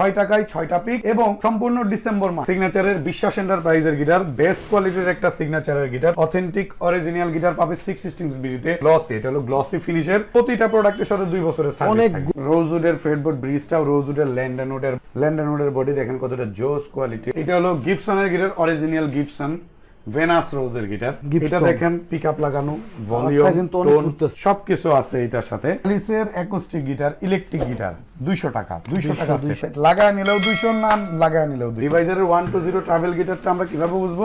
ছয় টাকায় ছয়টা পিক এবং সম্পূর্ণ ডিসেম্বর মাস সিগনেচারের বিশ্বাস এন্টারপ্রাইজের গিটার বেস্ট কোয়ালিটির একটা সিগনেচারের গিটার অথেন্টিক অরিজিনাল গিটার পাবে সিক্স স্ট্রিংস বিডিতে গ্লসি এটা হলো গ্লসি ফিনিশের প্রতিটা প্রোডাক্টের সাথে দুই বছরের অনেক অনেক রোজউডের ফ্রেডবোর্ড ব্রিজটাও রোজউডের ল্যান্ডানুডের ল্যান্ডানুডের বডি দেখেন কতটা জোস কোয়ালিটি এটা হলো গিফসনের গিটার অরিজিনাল গিফসন ভেনাস রোজের গিটার এটা দেখেন পিক আপ লাগানো ভলিউম টোন সবকিছু আছে এটার সাথে। অ্যালিসের অ্যাকোস্টিক গিটার ইলেকট্রিক গিটার দুইশো টাকা দুইশো টাকা আছে লাগায় নিলেও দুইশো না লাগায় নিলেও রিভাইজারের ওয়ান টু জিরো ট্রাভেল গিটারটা আমরা কীভাবে বুঝব?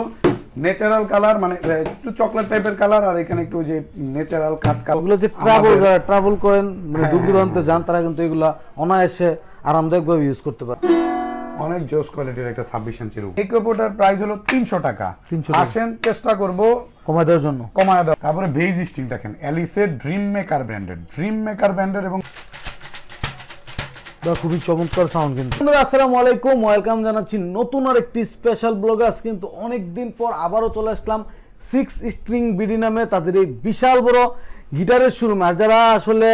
ন্যাচারাল কালার মানে একটু চকলেট টাইপের কালার আর এখানে একটু যে ন্যাচারাল কাট কালার ওগুলো যে ট্রাভেল ট্রাভেল করেন মানে হ্যাঁ, দূর দূরান্তে যান তারা কিন্তু এগুলা অনায়াসে আরামদায়কভাবে ইউজ করতে পারে। অনেক জোস কোয়ালিটির একটা ছাব্বিশ ইঞ্চির এই কপোটার প্রাইস হলো তিনশো টাকা। 300 আসেন চেষ্টা করব কমাই দেওয়ার জন্য। কমায় দাও তারপরে বেজ স্টিং দেখেন অ্যালিসের ড্রিম মেকার ব্র্যান্ডের ড্রিম মেকার ব্র্যান্ডের এবং খুবই চমৎকার সাউন্ড কিন্তু। বন্ধুরা আসসালামু আলাইকুম। ওয়েলকাম জানাচ্ছি নতুন আর একটি স্পেশাল ব্লগ আজ কিন্তু অনেক দিন পর আবারও চলে আসলাম সিক্স স্ট্রিং বিডি নামে তাদের এই বিশাল বড় গিটারের শোরুম আর যারা আসলে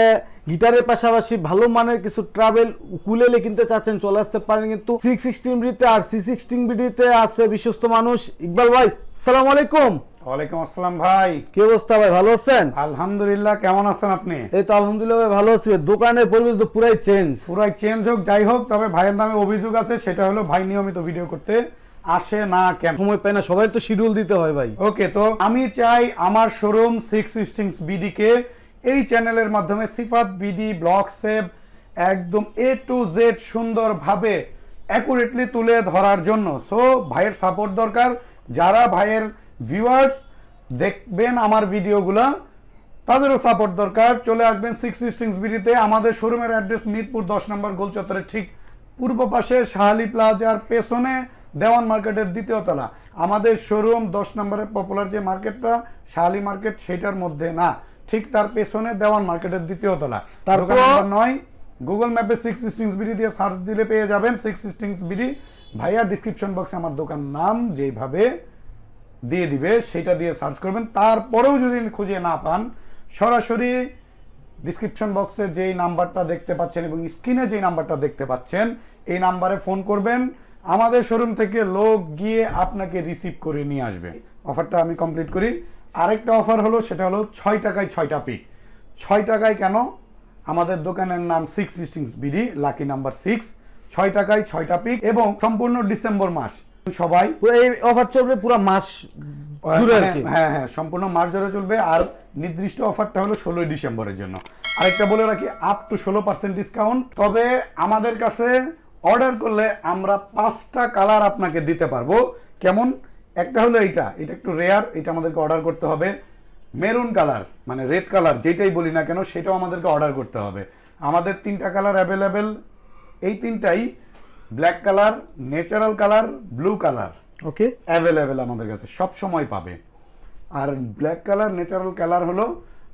গিটারের পাশাপাশি ভালো মানের কিছু ট্রাভেল কুলেলে কিনতে চাচ্ছেন চলে আসতে পারেন কিন্তু সিক্স স্ট্রিং বিডিতে আর সি সিক্সটিন বিডিতে আছে বিশ্বস্ত মানুষ ইকবাল ভাই সালাম আলাইকুম। ওয়ালাইকুম আসসালাম ভাই। কি অবস্থা ভাই ভালো আছেন? আলহামদুলিল্লাহ কেমন আছেন আপনি? এই তো আলহামদুলিল্লাহ ভাই ভালো আছি। দোকানের পরিবেশ তো পুরাই চেঞ্জ পুরাই চেঞ্জ হোক যাই হোক তবে ভাইয়ের নামে অভিযোগ আছে সেটা হলো ভাই নিয়মিত ভিডিও করতে আসে না কেন? সময় পাই না সবাই তো শিডিউল দিতে হয় ভাই। ওকে তো আমি চাই আমার শোরুম সিক্স স্টিংস বিডি কে এই চ্যানেলের মাধ্যমে সিফাত, বিডি ব্লক সেভ একদম এ টু জেড সুন্দরভাবে অ্যাকুরেটলি তুলে ধরার জন্য। সো ভাইয়ের সাপোর্ট দরকার। যারা ভাইয়ের ভিউয়ার্স দেখবেন আমার ভিডিওগুলা, তাদেরও সাপোর্ট দরকার। চলে আসবেন সিক্স স্টিংস বিডিতে। আমাদের শোরুমের অ্যাড্রেস মিরপুর দশ নম্বর গোল চত্বরের ঠিক পূর্ব পাশে শাহালি প্লাজার পেছনে দেওয়ান মার্কেটের দ্বিতীয় তলা। আমাদের শোরুম দশ নম্বরের পপুলার যে মার্কেটটা, শাহালি মার্কেট, সেটার মধ্যে না। ঠিক তার পেছনে দেওয়ান মার্কেটের দ্বিতীয় তলা তারপর- নয় গুগল ম্যাপে সিক্স স্টিংস বিডি দিয়ে সার্চ দিলে পেয়ে যাবেন সিক্স স্টিংস বিডি। ভাইয়া ডিসক্রিপশন বক্সে আমার দোকান নাম যেভাবে দিয়ে দিবে সেটা দিয়ে সার্চ করবেন। তারপরেও যদি খুঁজে না পান সরাসরি ডিসক্রিপশন বক্সে যেই নাম্বারটা দেখতে পাচ্ছেন এবং স্ক্রিনে যেই নাম্বারটা দেখতে পাচ্ছেন এই নাম্বারে ফোন করবেন। আমাদের শোরুম থেকে লোক গিয়ে আপনাকে রিসিভ করে নিয়ে আসবে। অফারটা আমি কমপ্লিট করি। আরেকটা অফার হলো সেটা হলো ছয় টাকায় ছয়টা পিক ছয় টাকায় কেন? আমাদের দোকানের নাম six strings BD lucky number six ছয় টাকায় ছয়টা পিক এবং সম্পূর্ণ ডিসেম্বর মাস। সবাই এই অফার চলবে পুরো মাস কি। হ্যাঁ হ্যাঁ সম্পূর্ণ মার্চ জুড়ে চলবে। আর নির্দিষ্ট অফারটা হলো ষোলোই ডিসেম্বরের জন্য। আরেকটা বলে রাখি আপ টু ষোলো পার্সেন্ট ডিসকাউন্ট তবে আমাদের কাছে অর্ডার করলে আমরা পাঁচটা কালার আপনাকে দিতে পারব। কেমন? একটা হলো এইটা এটা একটু রেয়ার এটা আমাদেরকে অর্ডার করতে হবে। মেরুন কালার মানে রেড কালার যেটাই বলি না কেন সেটাও আমাদেরকে অর্ডার করতে হবে। আমাদের তিনটা কালার অ্যাভেলেবেল এই তিনটাই black colour natural colour blue colour okay available আমাদের কাছে সব সময় পাবে। আর ব্ল্যাক কালার ন্যাচারাল কালার হলো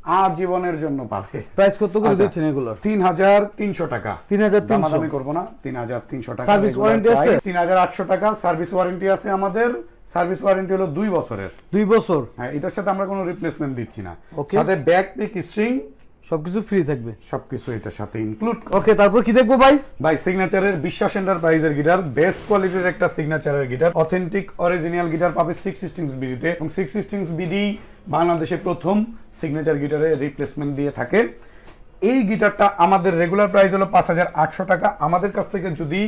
আজীবনের জন্য পাবে প্রাইস কত করে আচ্ছা। দিচ্ছেন হাজার তিনশো টাকা। 3,300 দামাদামি করব না তিন হাজার তিনশো টাকা Service warranty আছে? তিন হাজার আটশো টাকা সার্ভিস ওয়ারেন্টি আছে আমাদের। সার্ভিস ওয়ারেন্টি হলো দুই বছরের। দুই বছর? হ্যাঁ এটার সাথে আমরা কোনো রিপ্লেসমেন্ট দিচ্ছি না। সাথে ব্যাক পিক স্ট্রিং সবকিছু ফ্রি থাকবে। সবকিছু এটার সাথে ইনক্লুড ওকে তারপর কি দেখব ভাই? ভাই সিগনেচারের বিশ্বাস এন্টারপ্রাইজের গিটার বেস্ট কোয়ালিটির একটা সিগনেচারের গিটার অথেন্টিক অরিজিনাল গিটার পাবে সিক্স স্ট্রিংস বিডিতে। এবং সিক্স স্ট্রিংস বিডি বাংলাদেশে প্রথম সিগনেচার গিটারের রিপ্লেসমেন্ট দিয়ে থাকে। এই গিটারটা আমাদের রেগুলার প্রাইস হলো পাঁচ হাজার আটশো টাকা। আমাদের কাছ থেকে যদি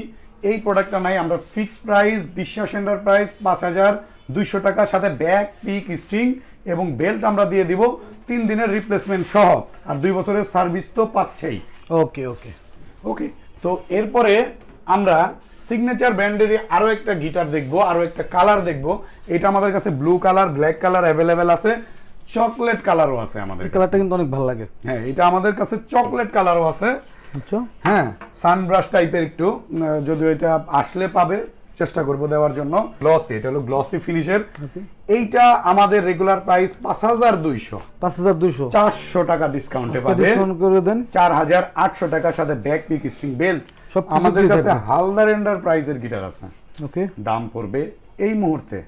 এই প্রোডাক্টটা নাই আমরা ফিক্সড প্রাইস বিশ্বাস এন্টারপ্রাইজ পাঁচ হাজার দুইশো টাকার সাথে ব্যাক পিক স্ট্রিং এবং বেল্ট আমরা দিয়ে দিব। তিন দিনের রিপ্লেসমেন্ট সহ। আর দুই বছরের সার্ভিস তো পাচ্ছেই। ওকে ওকে ওকে তো এরপরে আমরা সিগনেচার ব্র্যান্ডেরই আরও একটা গিটার দেখব আরও একটা কালার দেখব। এটা আমাদের কাছে blue colour black colour available আছে। চকলেট কালারও আছে আমাদের কালারটা কিন্তু অনেক ভালো লাগে। হ্যাঁ এটা আমাদের কাছে চকলেট কালারও আছে। আচ্ছা। হ্যাঁ সানব্রাশ টাইপের একটু যদিও এটা আসলে পাবে চেষ্টা করব দেওয়ার জন্য। গ্লসি এটা হলো গ্লসি ফিনিশের এইটা আমাদের রেগুলার প্রাইস পাঁচ হাজার দুইশো। পাঁচ হাজার দুইশো? চারশো টাকা ডিসকাউন্টে পাবে। ডিসকাউন্ট করে দেন। চার হাজার আটশো টাকার সাথে ব্যাক পিক স্ট্রিং বেল্ট আমাদের কাছে। হালদার এন্টারপ্রাইজের গিটার আছে। ওকে। দাম পড়বে এই মুহূর্তে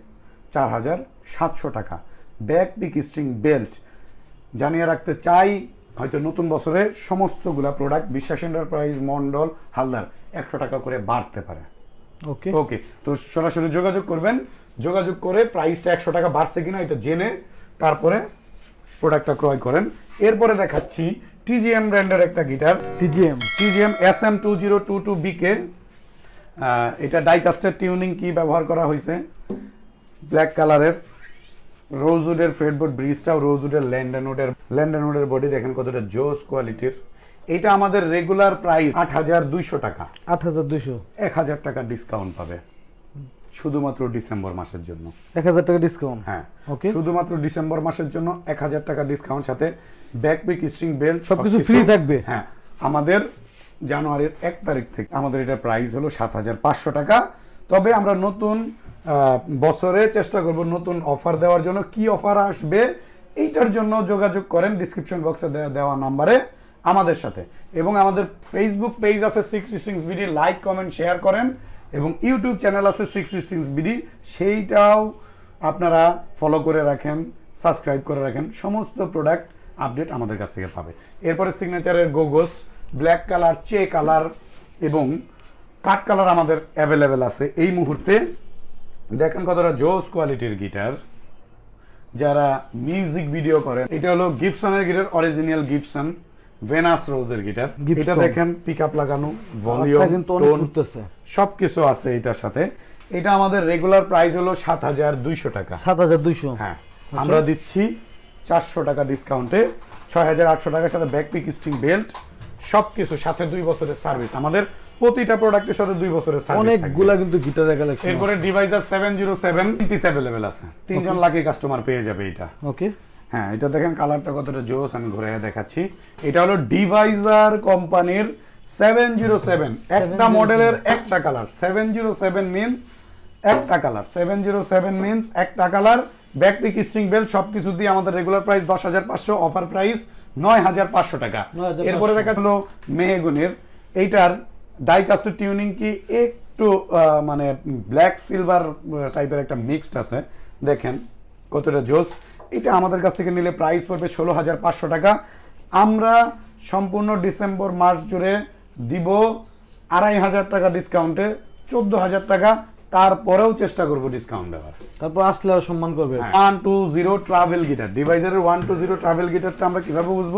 চার হাজার সাতশো টাকা। ব্যাক পিক স্ট্রিং বেল্ট জানিয়ে রাখতে চাই হয়তো নতুন বছরে সমস্তগুলা প্রোডাক্ট বিশ্বাস এন্টারপ্রাইজ মন্ডল হালদার একশো টাকা করে বাড়তে পারে। ওকে। ওকে তো সরাসরি যোগাযোগ করবেন। যোগাযোগ করে প্রাইসটা একশো টাকা বাড়ছে কিনা এটা জেনে তারপরে প্রোডাক্টটা ক্রয় করেন। এরপরে দেখাচ্ছি টিজিএম ব্র্যান্ডের একটা guitar TGM TGM S M two zero two two BK এটা ডাইকাস্টের টিউনিং কি ব্যবহার করা হয়েছে। ব্ল্যাক কালারের রোজউডের ফ্রেডবোর্ড ব্রিজটাও রোজউডের ল্যান্ডানোডের ল্যান্ডানোডের বডি দেখেন কতটা জোস কোয়ালিটির এটা আমাদের রেগুলার প্রাইস আট হাজার দুইশো টাকা। আট হাজার দুইশো। এক হাজার টাকা ডিসকাউন্ট পাবে। শুধুমাত্র ডিসেম্বর মাসের জন্য। এক হাজার টাকা ডিসকাউন্ট হ্যাঁ। ওকে শুধুমাত্র ডিসেম্বর মাসের জন্য এক হাজার টাকা ডিসকাউন্ট সাথে ব্যাকপিক স্ট্রিং বেল্ট সবকিছু ফ্রি থাকবে? হ্যাঁ। আমাদের জানুয়ারির এক তারিখ থেকে আমাদের এটা প্রাইস হলো সাত হাজার পাঁচশো টাকা। তবে আমরা নতুন বছরে চেষ্টা করব নতুন অফার দেওয়ার জন্য। কি অফার আসবে? এইটার জন্য যোগাযোগ করেন ডিসক্রিপশন বক্সে দেওয়া নাম্বারে আমাদের সাথে। এবং আমাদের ফেসবুক পেজ আছে six six BD like comment share করেন। এবং ইউটিউব চ্যানেল আছে সিক্স সিক্স বিডি সেইটাও আপনারা ফলো করে রাখেন সাবস্ক্রাইব করে রাখেন, সমস্ত প্রোডাক্ট আপডেট আমাদের কাছ থেকে পাবে। এরপরে সিগনেচারের গোগোস ব্ল্যাক কালার চে কালার এবং কাট কালার আমাদের অ্যাভেলেবেল আছে। এই মুহূর্তে দেখেন কতটা জোস কোয়ালিটির গিটার যারা মিউজিক ভিডিও করেন, এটা হলো গিফসনের গিটার অরিজিনাল গিফসন ভেনাস রোজের গিটার এটা দেখেন পিক আপ লাগানো আচ্ছা, ভলিউম টোন ঘুরতেছে। সবকিছু আছে এটার সাথে। এটা আমাদের রেগুলার প্রাইস হলো সাত হাজার দুইশো টাকা। সাত হাজার দুইশো। হ্যাঁ আমরা দিচ্ছি চারশো টাকা ডিসকাউন্টে ছয় হাজার আটশো টাকার সাথে ব্যাকপিক স্টিং বেল্ট সবকিছু সাথে দুই বছরের সার্ভিস আমাদের প্রতিটা প্রোডাক্টের সাথে দুই বছরের সার্ভিস অনেকগুলা কিন্তু গিটারের কালেকশন এরপরে Deviser seven zero seven piece available আছে। তিনজন লাকি কাস্টমার পেয়ে যাবে এটা। ওকে হ্যাঁ এটা দেখেন কালারটা কতটা জোস আমি ঘুরে দেখাচ্ছি। এটা হলো ডিভাইজার কোম্পানির সেভেন জিরো সেভেন একটা মডেলের একটা colour seven zero seven means একটা colour seven zero seven means একটা কালার ব্যাকপিক স্ট্রিং বেল সবকিছু দিয়ে আমাদের রেগুলার প্রাইস দশ হাজার পাঁচশো অফার প্রাইস নয় হাজার পাঁচশো টাকা। এরপরে দেখা হলো মেহেগুনের। এইটার ডাইকাস্টের টিউনিং কি একটু মানে ব্ল্যাক সিলভার টাইপের একটা মিক্সড আছে। দেখেন কতটা জোস। এটা আমাদের কাছ থেকে নিলে প্রাইস পড়বে ষোলো হাজার পাঁচশো টাকা। আমরা সম্পূর্ণ ডিসেম্বর মাস জুড়ে দিব আড়াই হাজার টাকা ডিসকাউন্টে চোদ্দ হাজার টাকা। তারপরেও চেষ্টা করব ডিসকাউন্ট দেওয়ার। তারপর আসলে আর সম্মান করবে। One two zero travel guitar ডিভাইজারের one two zero travel গিটারটা আমরা কীভাবে বুঝব?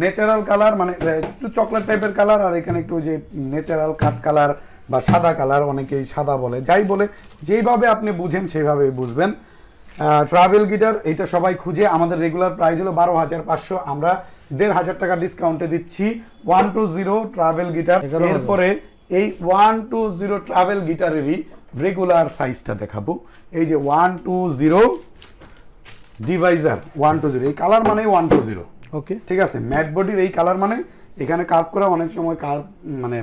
ন্যাচারাল কালার মানে একটু চকলেট টাইপের কালার আর এখানে একটু যে ন্যাচারাল কাট কালার বা সাদা কালার অনেকেই সাদা বলে যাই বলে যেইভাবে আপনি বুঝেন সেইভাবেই বুঝবেন। ট্রাভেল গিটার এটা সবাই খুঁজে। আমাদের রেগুলার প্রাইস হলো বারো হাজার পাঁচশো। আমরা দেড় হাজার টাকা ডিসকাউন্টে দিচ্ছি। One two zero travel guitar এরপরে এই ওয়ান টু জিরো ট্রাভেল গিটারেরই রেগুলার সাইজটা দেখাবো। এই যে one two zero Deviser one two zero এই কালার মানে ওয়ান টু জিরো ওকে ঠিক আছে? ম্যাট বডির এই কালার মানে এখানে কার্ভ করা অনেক সময় কার্ভ মানে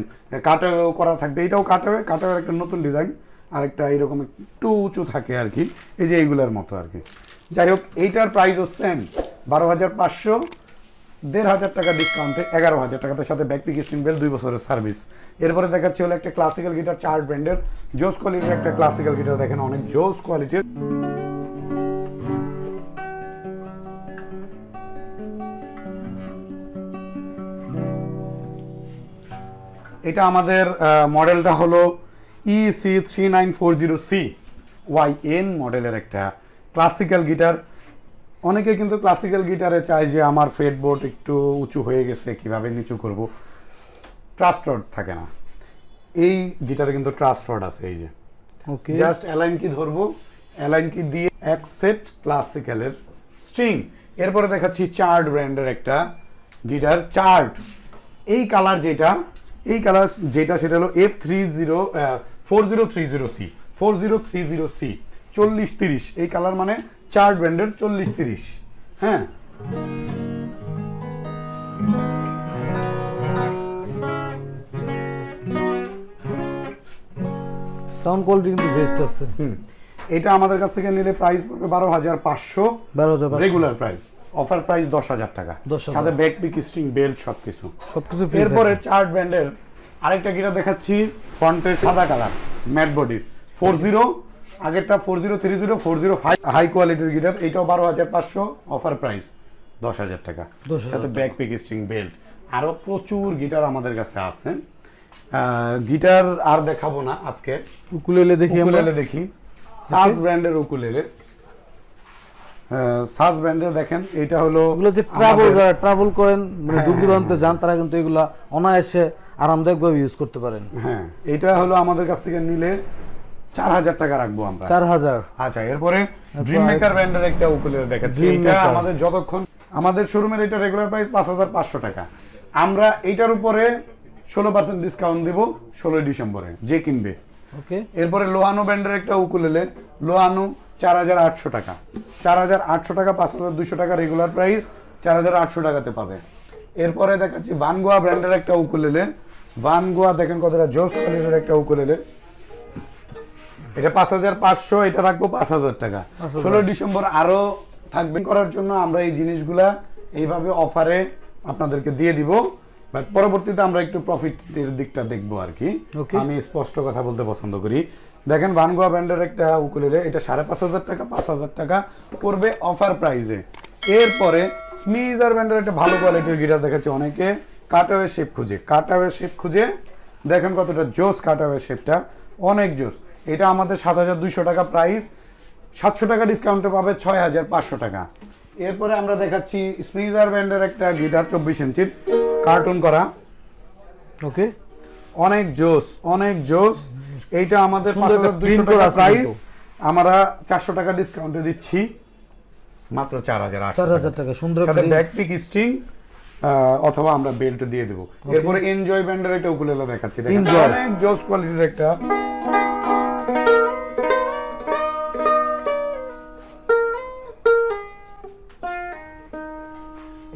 কাটে করা থাকবে। এটাও কাটে কাটে একটা নতুন ডিজাইন আর একটা এইরকম একটু উঁচু থাকে আর কি। এই যে এইগুলোর মতো আর কি। যাই হোক, এইটার প্রাইস হচ্ছে বারো হাজার পাঁচশো, দেড় হাজার টাকা ডিসকাউন্টে এগারো হাজার টাকা। তার সাথে ব্যাকপিক স্টিং বেল দুই বছরের সার্ভিস এরপরে দেখাচ্ছি হলো একটা ক্লাসিক্যাল গিটার চার ব্র্যান্ডের জোস কোয়ালিটির একটা ক্লাসিক্যাল গিটার দেখেন, অনেক জোস কোয়ালিটির এটা আমাদের মডেলটা হলো E C three nine four zero C Y N মডেলের একটা ক্লাসিক্যাল গিটার অনেকে কিন্তু ক্লাসিক্যাল গিটারে চায় যে আমার ফেডবোর্ড একটু উঁচু হয়ে গেছে কীভাবে নিচু করব? ট্রাস্ট রড থাকে না। এই গিটারে কিন্তু ট্রাস্ট রড আছে এই যে। ওকে জাস্ট অ্যালাইন কি ধরবো। অ্যালাইন কি দিয়ে এক সেট ক্লাসিক্যালের স্ট্রিং এরপরে দেখাচ্ছি চার্ট ব্র্যান্ডের একটা গিটার চার্ট এই কালার যেটা এই কালার যেটা সেটা হলো F three zero four zero three zero C four zero three zero C চল্লিশ তিরিশ এই কালার মানে চার্ট ব্র্যান্ডের চল্লিশ তিরিশ হ্যাঁ? সাউন্ড কোয়ালিটি কিন্তু বেস্ট আছে। হুম এটা আমাদের কাছ থেকে নিলে প্রাইস পড়বে বারো হাজার পাঁচশো বারো হাজার রেগুলার প্রাইস অফার প্রাইস দশ হাজার টাকা। সাথে ব্যাক পিক স্ট্রিং বেল্ট সবকিছু। সবকিছু free এরপরে থাকবে। চার্ট ব্র্যান্ডের আরেকটা গিটার দেখাচ্ছি ফ্রন্টে সাদা কালার ম্যাট বডির ফোর জিরো আগেরটা four zero three zero four zero five high কোয়ালিটির গিটার এইটাও বারো হাজার পাঁচশো অফার প্রাইস দশ হাজার টাকা। সাথে ব্যাক পিক স্ট্রিং বেল্ট আরও প্রচুর গিটার আমাদের কাছে আছে। গিটার আর দেখাবো না আজকে। উকুলেলে দেখি উকুলেলে দেখি। সাজ ব্র্যান্ডের উকুলেলে। সাজ ব্র্যান্ডের দেখেন এটা হলো এগুলো যে ট্রাভেল ট্রাভেল করেন মানে হ্যাঁ, দূর দূরান্তে যান তারা কিন্তু এগুলা অনায়াসে আরামদায়কভাবে ইউজ করতে পারেন। হ্যাঁ এটা হলো আমাদের কাছ থেকে নিলে চার হাজার টাকা রাখব আমরা। চার হাজার। আচ্ছা এরপরে ড্রিম মেকার ব্র্যান্ডের একটা উকুলেলে দেখাচ্ছি। এটা আমাদের যতক্ষণ আমাদের শোরুমের এটা রেগুলার প্রাইস পাঁচ হাজার পাঁচশো টাকা। আমরা এটার উপরে ষোলো পার্সেন্ট ডিসকাউন্ট দিব ষোলোই ডিসেম্বরে যে কিনবে। ওকে এরপরে লোহানো ব্র্যান্ডের একটা উকুলেলে লোহানো চার হাজার আটশো টাকা। চার হাজার আটশো টাকা পাঁচ হাজার দুশো টাকা রেগুলার প্রাইস চার হাজার আটশো টাকাতে পাবে। এরপরে দেখাচ্ছি ভানগোয়া ব্র্যান্ডের একটা উকুলেলে ভানগোয়া দেখেন কতটা জোস কোয়ালিটির একটা উকুলেলে এটা পাঁচ হাজার পাঁচশো এটা রাখব পাঁচ হাজার টাকা। ষোলো ডিসেম্বর আরও থাকবে। করার জন্য আমরা এই জিনিসগুলা এইভাবে অফারে আপনাদেরকে দিয়ে দিব। বাট পরবর্তীতে আমরা একটু প্রফিটের দিকটা দেখব আর কি। আমি স্পষ্ট কথা বলতে পছন্দ করি। দেখেন ভানগোয়া ব্র্যান্ডের একটা উকুলেলে এটা সাড়ে পাঁচ হাজার টাকা পাঁচ হাজার টাকা পড়বে অফার প্রাইজে এরপরে স্মিজার ব্র্যান্ডের একটা ভালো কোয়ালিটির গিটার দেখাচ্ছি অনেকে। কাটাওয়ে শেপ খুঁজে কাটাওয়ে শেপ খুঁজে দেখেন কতটা জোস কাটাওয়ে শেপটা অনেক জোস। এটা আমাদের সাত হাজার দুইশো টাকা প্রাইস সাতশো টাকা ডিসকাউন্টে পাবে ছয় হাজার পাঁচশো টাকা। এরপরে আমরা দেখাচ্ছি স্মিজার ব্র্যান্ডের একটা গিটার চব্বিশ ইঞ্চির কার্টুন করা। ওকে অনেক জোস অনেক জোস। এইটা আমাদের পাঁচ হাজার দুইশো টাকা প্রাইস আমরা চারশো টাকা ডিসকাউন্টে দিচ্ছি। মাত্র চার হাজার চার হাজার টাকা সুন্দর ব্যাক পিক স্ট্রিং অথবা আমরা বেল্ট দিয়ে দেবো। এরপরে এনজয় ব্যান্ডের একটা উকুলেলা দেখাচ্ছি। দেখেন অনেক জোস কোয়ালিটির একটা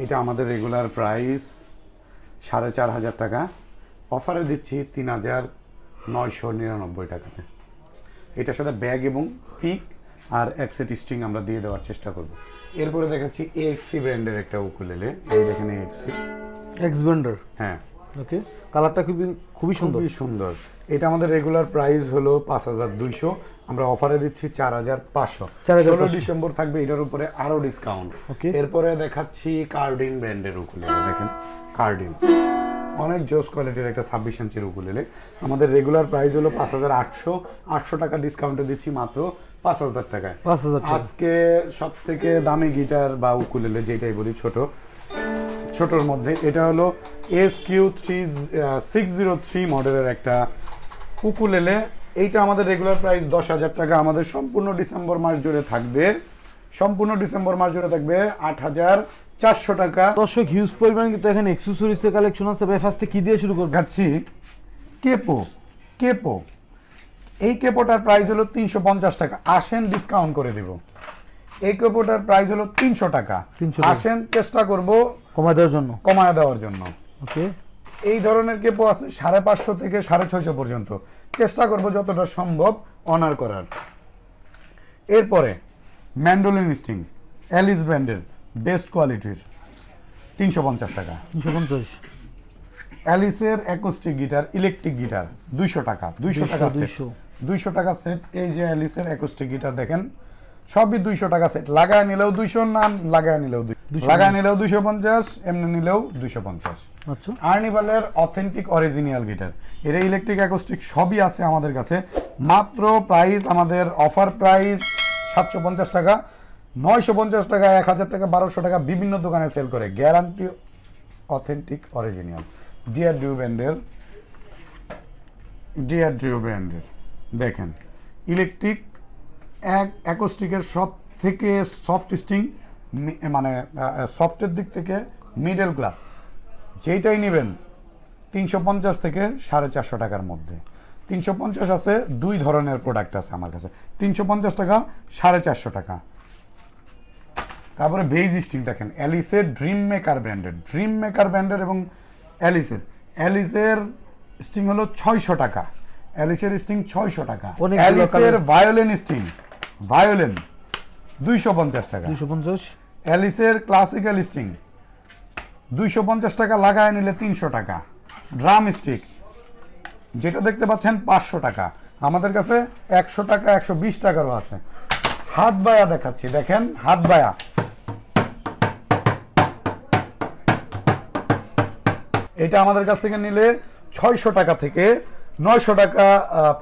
এটা আমাদের রেগুলার প্রাইস সাড়ে চার হাজার টাকা। অফারে দিচ্ছি তিন হাজার নয়শো নিরানব্বই টাকাতে। এটার সাথে ব্যাগ এবং পিক আর এক সেট স্ট্রিং আমরা দিয়ে দেওয়ার চেষ্টা করব। এরপরে দেখাচ্ছি এক্সি ব্র্যান্ডের একটা উকুলেলে এই দেখেন এক্সি এক্স ব্যান্ডার হ্যাঁ। ওকে কালারটা খুবই খুবই সুন্দর। খুবই সুন্দর। এটা আমাদের রেগুলার প্রাইস হলো পাঁচ হাজার দুইশো। আমরা অফারে দিচ্ছি চার হাজার পাঁচশো। 4,500 ষোলো ডিসেম্বর থাকবে এটার উপরে আরও ডিসকাউন্ট. এরপরে দেখাচ্ছি কার্ডিন ব্র্যান্ডের উকুলেলে দেখেন কার্ডিন অনেক জোস কোয়ালিটির একটা ছাব্বিশ ইঞ্চির উকুলেলে আমাদের রেগুলার প্রাইস হলো পাঁচ হাজার আটশো। আটশো টাকা ডিসকাউন্টে দিচ্ছি মাত্র পাঁচ হাজার টাকায়। 5,000 টাকা। আজকে সব থেকে দামি গিটার বা উকুলেলে যেটাই বলি ছোট। ছোটর মধ্যে এটা হলো S Q three six zero three মডেলের একটা উকুলেলে এইটা আমাদের রেগুলার প্রাইস দশ হাজার টাকা। আমাদের সম্পূর্ণ ডিসেম্বর মাস জুড়ে থাকবে। সম্পূর্ণ ডিসেম্বর মাস জুড়ে থাকবে আট হাজার চারশো টাকা। দর্শক হিউজ পরিমাণ কিন্তু এখানে এক্সেসরিজের কালেকশন আছে। ভাই ফার্স্টে কি দিয়ে শুরু করবেন? দেখাচ্ছি কেপো কেপো। এই কেপোটার প্রাইস হলো তিনশো পঞ্চাশ টাকা। আসেন ডিসকাউন্ট করে দেব। এই কেপোটার প্রাইস হলো তিনশো টাকা। 300 টাকা। আসেন চেষ্টা করব কমায় দেওয়ার জন্য। কমায় দেওয়ার জন্য। ওকে এই ধরনের কেপো আছে সাড়ে পাঁচশো থেকে সাড়ে ছয়শো পর্যন্ত। চেষ্টা করব যতটা সম্ভব অনার করার। এরপরে ম্যান্ডোলিন স্টিং অ্যালিস ব্র্যান্ডের বেস্ট কোয়ালিটির। তিনশো পঞ্চাশ টাকা। দুশো পঞ্চাশ। অ্যালিসের অ্যাকোস্টিক গিটার ইলেকট্রিক গিটার দুইশো টাকা দুইশো টাকা 200 দুইশো। টাকা সেট এই যে অ্যালিসের অ্যাকোস্টিক গিটার দেখেন সবই দুইশো টাকা সেট লাগায় নিলেও দুইশো না লাগায় নিলেও লাগায় নিলেও দুইশো পঞ্চাশ এমনি নিলেও দুইশো পঞ্চাশ। আচ্ছা। আর্নিভালের অথেন্টিক অরিজিনাল গিটার। এর ইলেকট্রিক অ্যাকোস্টিক সবই আছে আমাদের কাছে। মাত্র প্রাইস আমাদের অফার প্রাইস সাতশো পঞ্চাশ টাকা। নয়শো পঞ্চাশ টাকা, এক হাজার টাকা, বারোশো টাকা বিভিন্ন দোকানে সেল করে। Guarantee authentic original Dear Dew ব্র্যান্ডের ডিয়ার ডিউ ব্র্যান্ডের দেখেন ইলেকট্রিক এক অ্যাকোস্টিকের সব থেকে সফট স্টিং মানে সফটের দিক থেকে মিডল ক্লাস যেইটাই নেবেন, তিনশো পঞ্চাশ থেকে সাড়ে চারশো টাকার মধ্যে। তিনশো পঞ্চাশ আছে, দুই ধরনের প্রোডাক্ট আছে আমার কাছে। তিনশো পঞ্চাশ টাকা, সাড়ে চারশো টাকা। তারপরে বেইজ স্টিং দেখেন অ্যালিসের ড্রিম মেকার ব্র্যান্ডের ড্রিম মেকার ব্র্যান্ডের এবং অ্যালিসের। অ্যালিসের স্টিং হলো ছয়শো টাকা অ্যালিসের স্টিং ছয়শো টাকা অ্যালিসের। ভায়োলিন স্টিং ভায়োলিন দুইশো পঞ্চাশ টাকা। দুশো পঞ্চাশ। অ্যালিসের ক্লাসিক্যাল স্টিং দুইশো পঞ্চাশ টাকা লাগায় নিলে তিনশো টাকা। ড্রাম স্টিক যেটা দেখতে পাচ্ছেন পাঁচশো টাকা। আমাদের কাছে একশো টাকা একশো বিশ টাকারও আছে। হাত বায়া দেখাচ্ছি দেখেন হাত বায়া। এটা আমাদের কাছ থেকে নিলে ছয়শো টাকা থেকে নয়শো টাকা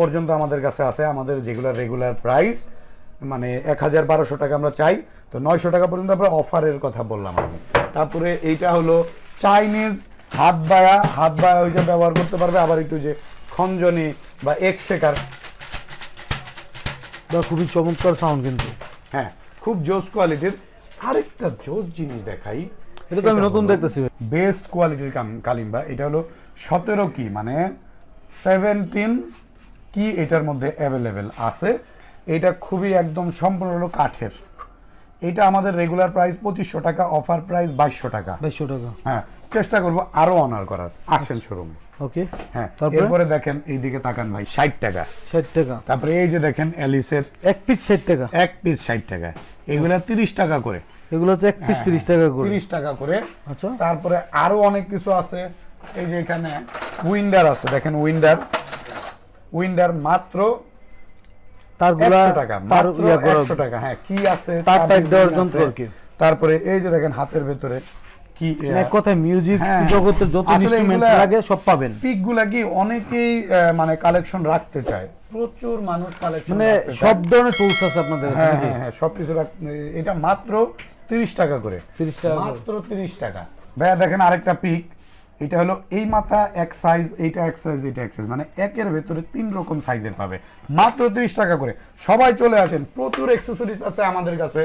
পর্যন্ত আমাদের কাছে আছে আমাদের যেগুলো রেগুলার প্রাইস মানে এক হাজার বারোশো টাকা আমরা চাই। তো নয়শো টাকা পর্যন্ত আমরা অফারের কথা বললাম আমি। তারপরে এইটা হলো চাইনিজ হাত বায়া। হাত বায়া হিসেবে ব্যবহার করতে পারবে। আবার একটু যে খঞ্জনি বা এক বা খুবই চমৎকার সাউন্ড কিন্তু। হ্যাঁ খুব জোস কোয়ালিটির আরেকটা জোস জিনিস দেখাই। এটা তো আমি নতুন দেখতেছি বেস্ট কোয়ালিটির কালিম্বা। এটা হলো সতেরো কি মানে সেভেন্টিন কি এটার মধ্যে অ্যাভেলেবেল আছে। এটা খুবই একদম সম্পূর্ণ হলো কাঠের। এটা আমাদের রেগুলার প্রাইস পঁচিশশো টাকা অফার প্রাইস বাইশশো টাকা। বাইশশো টাকা। হ্যাঁ চেষ্টা করব আরও অনার করার। আসেন শোরুমে ওকে হ্যাঁ তারপরে? এরপরে দেখেন এইদিকে তাকান ভাই ষাট টাকা। ষাট টাকা। তারপরে এই যে দেখেন অ্যালিসের এক পিস ষাট টাকা। এক পিস ষাট টাকা। এগুলা তিরিশ টাকা করে। এগুলো হচ্ছে এক পিস তিরিশ টাকা করে। তিরিশ টাকা করে। আচ্ছা। তারপরে আরও অনেক কিছু আছে। এই যে এখানে উইন্ডার আছে দেখেন উইন্ডার। উইন্ডার মাত্র হ্যাঁ। তারপরে এই যে দেখেন হাতের ভেতরে কি এক কথায় মিউজিক হ্যাঁ। জগতের যত ইনস্ট্রুমেন্ট লাগে সব পাবেন। পিকগুলা কি অনেকেই মানে কালেকশন রাখতে চায়। প্রচুর মানুষ কালেকশন মানে সব ধরনের টুলস আছে আপনাদের হ্যাঁ? হ্যাঁ হ্যাঁ সবকিছু এটা মাত্র তিরিশ টাকা করে। 30 টাকা মাত্র তিরিশ টাকা। ভাইয়া দেখেন আরেকটা পিক এটা হলো এই মাথা এক সাইজ এইটা এক সাইজ এটা এক সাইজ মানে একের ভেতরে তিন রকম সাইজের পাবে। মাত্র তিরিশ টাকা করে। সবাই চলে আসেন। প্রচুর অ্যাক্সেসরিজ আছে আমাদের কাছে।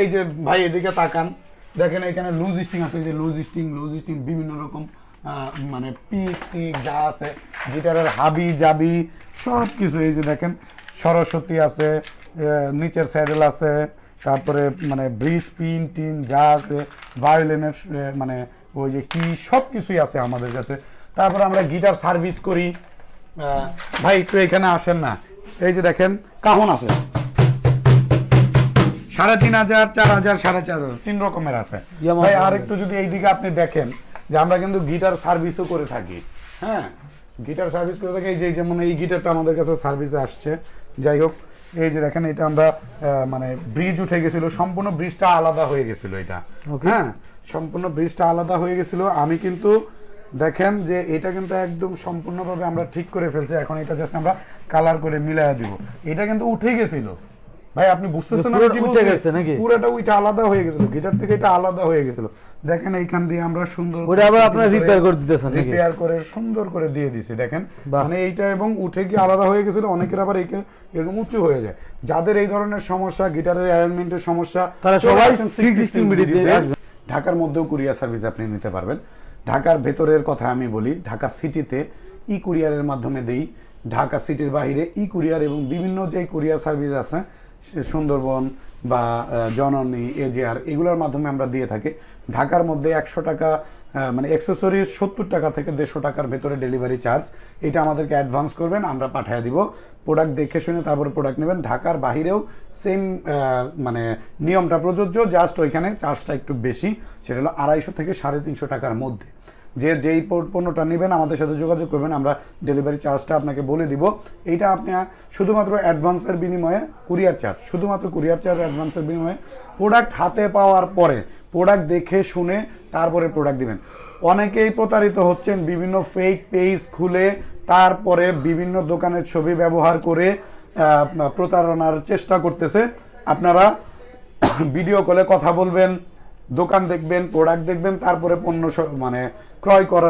এই যে ভাই এদিকে তাকান। দেখেন এখানে লুজ স্টিং আছে। এই যে লুজ স্টিং লুজ স্টিং বিভিন্ন রকম মানে পিক টিক যা আছে গিটারের হাবি জাবি সব কিছু এই যে দেখেন সরস্বতী আছে নিচের স্যাডেল আছে তারপরে মানে ব্রিজ পিন টিন যা আছে ভায়োলিনের মানে ওই যে কি সব কিছুই আছে আমাদের কাছে। তারপরে আমরা গিটার সার্ভিস করি। ভাই একটু এখানে আসেন না। এই যে দেখেন কাহন আছে। সাড়ে তিন হাজার চার হাজার সাড়ে চার হাজার তিন রকমের আছে। ভাই আর একটু যদি এইদিকে আপনি দেখেন যে আমরা কিন্তু গিটার সার্ভিসও করে থাকি। হ্যাঁ গিটার সার্ভিস করে থাকি। এই যে যেমন এই গিটারটা আমাদের কাছে সার্ভিসে আসছে। যাই হোক এই যে দেখেন এটা আমরা মানে ব্রিজ উঠে গেছিল সম্পূর্ণ ব্রিজটা আলাদা হয়ে গেছিল এটা. হ্যাঁ সম্পূর্ণ ব্রিজটা আলাদা হয়ে গেছিল। আমি কিন্তু দেখেন যে এটা কিন্তু একদম সম্পূর্ণভাবে আমরা ঠিক করে ফেলছি। এখন এটা জাস্ট আমরা কালার করে মিলায়া দিব। এটা কিন্তু উঠে গেছিল। ভাই আপনি বুঝতেছেন আমি কি উঠে গেছে নাকি? পুরোটা ওইটা আলাদা হয়ে গেছিল গিটার থেকে এটা আলাদা হয়ে গেছিল দেখেন এইখান দিয়ে আমরা সুন্দর ওটা আবার আপনারা repair করে দিতেছেন নাকি? রিপেয়ার করে সুন্দর করে দিয়ে দিছি দেখেন মানে এইটা এবং উঠে গিয়ে আলাদা হয়ে গেছিল অনেকের আবার এইকে এরকম উঁচু হয়ে যায় যাদের এই ধরনের সমস্যা গিটারের অ্যারেঞ্জমেন্টের সমস্যা তারা সবাই আসেন 616 616 বিডিতে বিডিতে। আসবেন। ঢাকার মধ্যেও কুরিয়ার সার্ভিস আপনি নিতে পারবেন ঢাকার ভেতরের কথা আমি বলি ঢাকা সিটিতে ই কুরিয়ারের মাধ্যমে দেই ঢাকা সিটির বাইরে ই কুরিয়ার এবং বিভিন্ন যে কুরিয়ার সার্ভিস আছে সুন্দরবন বা জননী, এজিআর এগুলোর মাধ্যমে আমরা দিয়ে থাকি। ঢাকার মধ্যে একশো টাকা মানে অ্যাক্সেসরিজ সত্তর টাকা থেকে দেড়শো টাকার ভেতরে ডেলিভারি চার্জ এটা আমাদেরকে অ্যাডভান্স করবেন, আমরা পাঠিয়ে দিব। প্রোডাক্ট দেখে শুনে তারপর প্রোডাক্ট নেবেন। ঢাকার বাহিরেও সেম মানে নিয়মটা প্রযোজ্য জাস্ট ওইখানে চার্জটা একটু বেশি। সেটা হলো আড়াইশো থেকে সাড়ে তিনশো টাকার মধ্যে। যে যেই পণ্যটা নেবেন, আমাদের সাথে যোগাযোগ করবেন, আমরা ডেলিভারি চার্জটা আপনাকে বলে দিব। এইটা আপনি শুধুমাত্র অ্যাডভান্সের বিনিময়ে কুরিয়ার চার্জ শুধুমাত্র কুরিয়ার চার্জ অ্যাডভান্সের বিনিময়ে প্রোডাক্ট হাতে পাওয়ার পরে প্রোডাক্ট দেখে শুনে তারপরে প্রোডাক্ট দিবেন। অনেকেই প্রতারিত হচ্ছেন, বিভিন্ন ফেক পেজ খুলে তারপরে বিভিন্ন দোকানের ছবি ব্যবহার করে প্রতারণার চেষ্টা করতেছে। আপনারা ভিডিও কলে কথা বলবেন দোকান দেখবেন প্রোডাক্ট দেখবেন তারপরে পণ্য মানে ক্রয় করার